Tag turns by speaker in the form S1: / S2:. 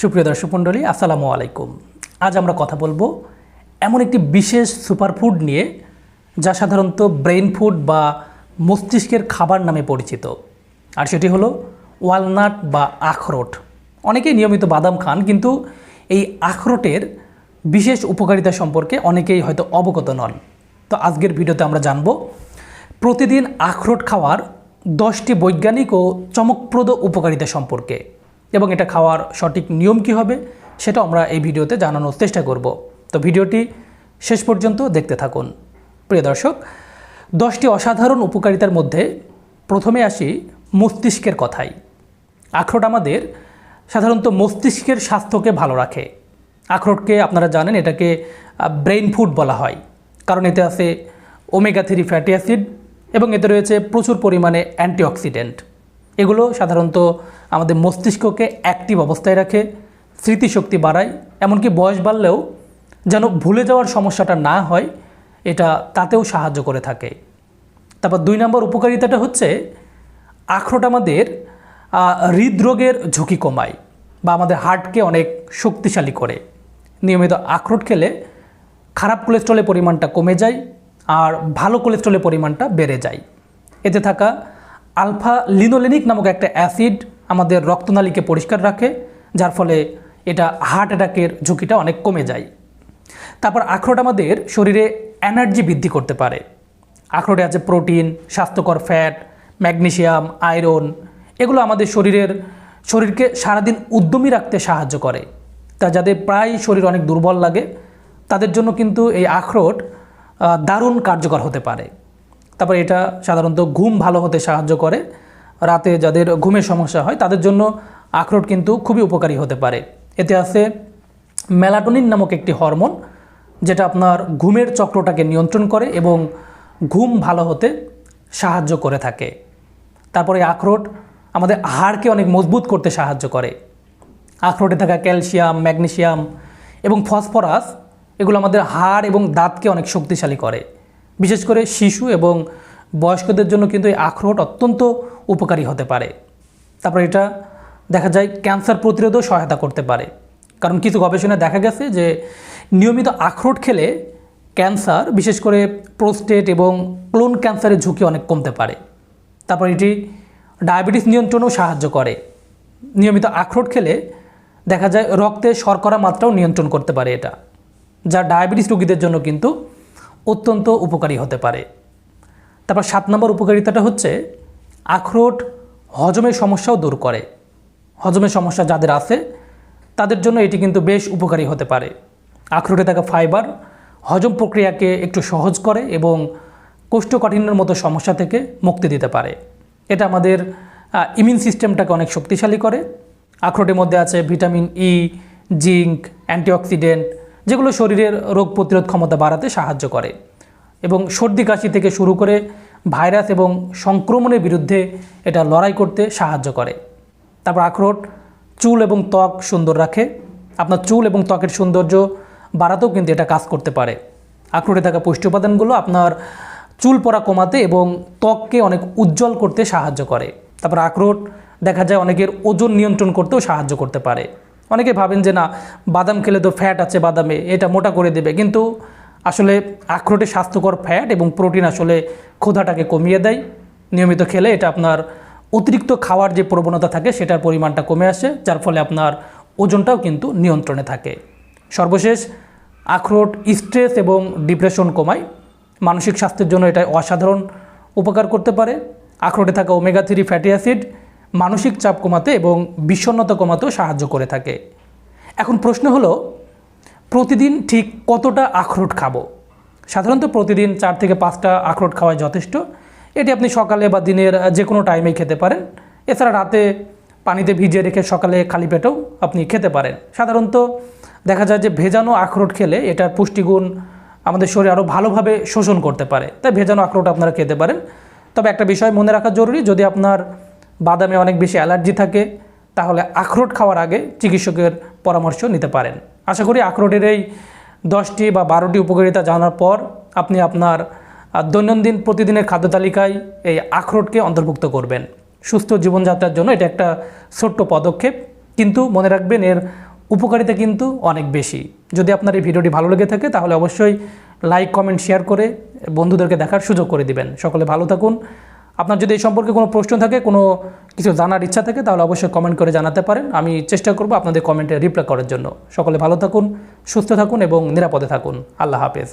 S1: সুপ্রিয় দর্শক মণ্ডলী, আসসালামু আলাইকুম। আজ আমরা কথা বলব এমন একটি বিশেষ সুপারফুড নিয়ে, যা সাধারণত ব্রেইন ফুড বা মস্তিষ্কের খাবার নামে পরিচিত। আর সেটি হলো ওয়ালনাট বা আখরোট। অনেকেই নিয়মিত বাদাম খান, কিন্তু এই আখরোটের বিশেষ উপকারিতা সম্পর্কে অনেকেই হয়তো অবগত নন। তো আজকের ভিডিওতে আমরা জানব, প্রতিদিন আখরোট খাওয়ার দশটি বৈজ্ঞানিক ও চমকপ্রদ উপকারিতা সম্পর্কে। এবং এটা খাওয়ার সঠিক নিয়ম কী হবে সেটা আমরা এই ভিডিওতে জানানোর চেষ্টা করব। তো ভিডিওটি শেষ পর্যন্ত দেখতে থাকুন। প্রিয় দর্শক, দশটি অসাধারণ উপকারিতার মধ্যে প্রথমে আসি মস্তিষ্কের কথাই। আখরোট আমাদের সাধারণত মস্তিষ্কের স্বাস্থ্যকে ভালো রাখে। আখরোটকে আপনারা জানেন এটাকে ব্রেইন ফুড বলা হয়। কারণ এতে আছে ওমেগা থ্রি ফ্যাটি অ্যাসিড এবং এতে রয়েছে প্রচুর পরিমাণে অ্যান্টিঅক্সিডেন্ট। এগুলো সাধারণত আমাদের মস্তিষ্ককে অ্যাক্টিভ অবস্থায় রাখে, স্মৃতিশক্তি বাড়ায়, এমনকি বয়স বাড়লেও যেন ভুলে যাওয়ার সমস্যাটা না হয়, এটা তাতেও সাহায্য করে থাকে। তারপর দুই নম্বর উপকারিতাটা হচ্ছে, আখরোট আমাদের হৃদরোগের ঝুঁকি কমায় বা আমাদের হার্টকে অনেক শক্তিশালী করে। নিয়মিত আখরোট খেলে খারাপ কোলেস্ট্রলের পরিমাণটা কমে যায় আর ভালো কোলেস্ট্রলের পরিমাণটা বেড়ে যায়। এতে থাকা আলফা লিনোলেনিক নামক একটা অ্যাসিড আমাদের রক্তনালীকে পরিষ্কার রাখে, যার ফলে এটা হার্ট অ্যাটাকের ঝুঁকিটা অনেক কমে যায়। তারপর আখরোট আমাদের শরীরে এনার্জি বৃদ্ধি করতে পারে। আখরোটে আছে প্রোটিন, স্বাস্থ্যকর ফ্যাট, ম্যাগনেশিয়াম, আয়রন। এগুলো আমাদের শরীরের, শরীরকে সারাদিন উদ্যমী রাখতে সাহায্য করে। তা যাদের প্রায় শরীর অনেক দুর্বল লাগে, তাদের জন্য কিন্তু এই আখরোট দারুণ কার্যকর হতে পারে। তারপর এটা সাধারণত ঘুম ভালো হতে সাহায্য করে। রাতে যাদের ঘুমের সমস্যা হয়, তাদের জন্য আখরোট কিন্তু খুবই উপকারী হতে পারে। এতে আছে মেলাটোনিন নামক একটি হরমোন, যেটা আপনার ঘুমের চক্রটাকে নিয়ন্ত্রণ করে এবং ঘুম ভালো হতে সাহায্য করে থাকে। তারপরে আখরোট আমাদের হাড়কে অনেক মজবুত করতে সাহায্য করে। আখরোটে থাকা ক্যালসিয়াম ম্যাগনেশিয়াম এবং ফসফরাস, এগুলো আমাদের হাড় এবং দাঁতকে অনেক শক্তিশালী করে। বিশেষ করে শিশু এবং বয়স্কদের জন্য কিন্তু এই আখরোট অত্যন্ত উপকারী হতে পারে। তারপর এটা দেখা যায় ক্যান্সার প্রতিরোধও সহায়তা করতে পারে। কারণ কিছু গবেষণায় দেখা গেছে যে নিয়মিত আখরোট খেলে ক্যান্সার, বিশেষ করে প্রোস্টেট এবং ক্লোন ক্যান্সারের ঝুঁকি অনেক কমতে পারে। তারপর এটি ডায়াবেটিস নিয়ন্ত্রণেও সাহায্য করে। নিয়মিত আখরোট খেলে দেখা যায় রক্তে শর্করা মাত্রাও নিয়ন্ত্রণ করতে পারে এটা, যা ডায়াবেটিস রোগীদের জন্য কিন্তু অত্যন্ত উপকারী হতে পারে। তারপর সাত নম্বর উপকারিতাটা হচ্ছে, আখরোট হজমের সমস্যাও দূর করে। হজমের সমস্যা যাদের আছে, তাদের জন্য এটি কিন্তু বেশ উপকারী হতে পারে। আখরোটে থাকা ফাইবার হজম প্রক্রিয়াকে একটু সহজ করে এবং কোষ্ঠকাঠিন্যের মতো সমস্যা থেকে মুক্তি দিতে পারে। এটা আমাদের ইমিউন সিস্টেমটাকে অনেক শক্তিশালী করে। আখরোটের মধ্যে আছে ভিটামিন ই জিঙ্ক, অ্যান্টিঅক্সিডেন্ট যেগুলো শরীরের রোগ প্রতিরোধ ক্ষমতা বাড়াতে সাহায্য করে এবং সর্দি কাশি থেকে শুরু করে ভাইরাস এবং সংক্রমণের বিরুদ্ধে এটা লড়াই করতে সাহায্য করে। তারপর আখরোট, চুল এবং ত্বক সুন্দর রাখে। আপনার চুল এবং ত্বকের সৌন্দর্য বাড়াতেও কিন্তু এটা কাজ করতে পারে। আখরোটে থাকা পুষ্টি উপাদানগুলো আপনার চুল পড়া কমাতে এবং ত্বককে অনেক উজ্জ্বল করতে সাহায্য করে। তারপর আখরোট দেখা যায় অনেকের ওজন নিয়ন্ত্রণ করতেও সাহায্য করতে পারে। অনেকে ভাবেন যে না, বাদাম খেলে তো ফ্যাট আছে বাদামে, এটা মোটা করে দেবে। কিন্তু আসলে আখরোটে স্বাস্থ্যকর ফ্যাট এবং প্রোটিন আসলে ক্ষুধাটাকে কমিয়ে দেয়। নিয়মিত খেলে এটা আপনার অতিরিক্ত খাওয়ার যে প্রবণতা থাকে, সেটার পরিমাণটা কমে আসে, যার ফলে আপনার ওজনটাও কিন্তু নিয়ন্ত্রণে থাকে। সর্বশেষ, আখরোট স্ট্রেস এবং ডিপ্রেশন কমায়। মানসিক স্বাস্থ্যের জন্য এটা অসাধারণ উপকার করতে পারে। আখরোটে থাকা ওমেগা থ্রি ফ্যাটি অ্যাসিড মানসিক চাপ কমাতে এবং বিষণ্ণতা কমাতেও সাহায্য করে থাকে। এখন প্রশ্ন হলো, প্রতিদিন ঠিক কতটা আখরোট খাব? সাধারণত প্রতিদিন চার থেকে পাঁচটা আখরোট খাওয়াই যথেষ্ট। এটি আপনি সকালে বা দিনের যে কোনো টাইমেই খেতে পারেন। এছাড়া রাতে পানিতে ভিজিয়ে রেখে সকালে খালি পেটেও আপনি খেতে পারেন। সাধারণত দেখা যায় যে ভেজানো আখরোট খেলে এটার পুষ্টিগুণ আমাদের শরীর আরও ভালোভাবে শোষণ করতে পারে। তাই ভেজানো আখরোট আপনারা খেতে পারেন। তবে একটা বিষয় মনে রাখা জরুরি, যদি আপনার বাদামে অনেক বেশি অ্যালার্জি থাকে, তাহলে আখরোট খাওয়ার আগে চিকিৎসকের পরামর্শ নিতে পারেন। আশা করি আখরোটের এই দশটি বা বারোটি উপকারিতা জানার পর আপনি আপনার দৈনন্দিন প্রতিদিনের খাদ্য তালিকায় এই আখরোটকে অন্তর্ভুক্ত করবেন। সুস্থ জীবনযাত্রার জন্য এটা একটা ছোট্ট পদক্ষেপ, কিন্তু মনে রাখবেন এর উপকারিতা কিন্তু অনেক বেশি। যদি আপনার এই ভিডিওটি ভালো লেগে থাকে, তাহলে অবশ্যই লাইক, কমেন্ট, শেয়ার করে বন্ধুদেরকে দেখার সুযোগ করে দিবেন। সকলে ভালো থাকুন আপনার যদি এই সম্পর্কে কোনো প্রশ্ন থাকে, কোনো কিছু জানার ইচ্ছা থাকে, তাহলে অবশ্যই কমেন্ট করে জানাতে পারেন। আমি চেষ্টা করব আপনাদের কমেন্টে রিপ্লাই করার জন্য। সকলে ভালো থাকুন, সুস্থ থাকুন এবং নিরাপদে থাকুন। আল্লাহ হাফেজ।